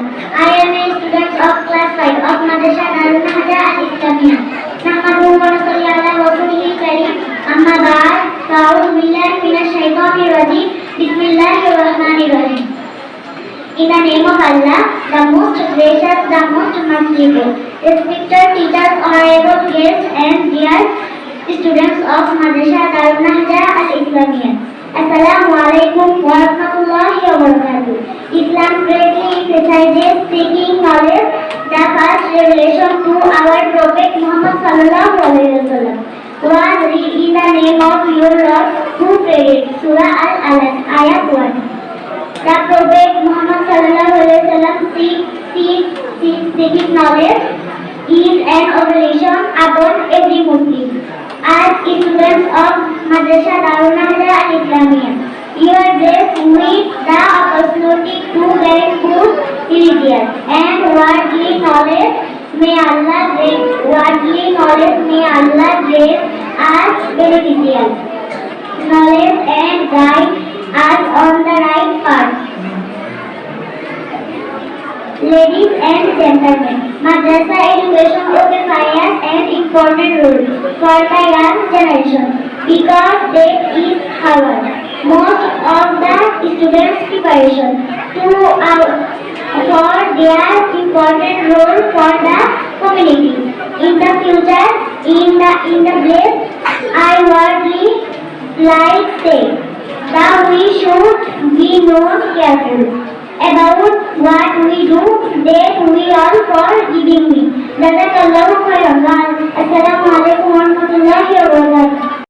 I am a student of class 5 of Madrasa Darul Hajja Al Islamiyah. نحمده ونصلي على رسوله الكريم أما بعد فأعوذ بالله من الشيطان الرجيم بسم الله الرحمن الرحيم In the name of Allah, the most gracious, the most merciful. Respected teachers, honorable guests, and dear students of Madrasa Darul Nahja Al Islamiyah. Assalamu alaikum wa rahmatullahi barakatuh. Islam greatly emphasizes seeking knowledge, the first revelation to our Prophet Muhammad sallallahu alaihi wasallam was read the name of your Lord who prayed. Surah Al-Alaq, Ayat 1. The Prophet Muhammad sallallahu alaihi wasallam seek, seek, knowledge is an obligation upon every Muslim. As students of Madrasa Darul Nahda Al Are blessed with the opportunity to gain good religious and worldly knowledge. May Allah grant worldly knowledge. May Allah grant us beneficial knowledge and guide us on the right path. Ladies and gentlemen, Madrasa education occupies an important role for the young generation because that is of students' preparation to our, for their important role for the community. In the future, in the in the place, I worldly like say that we should be known careful about what we do that we are for giving me. Jazakallahu khairan. Assalamu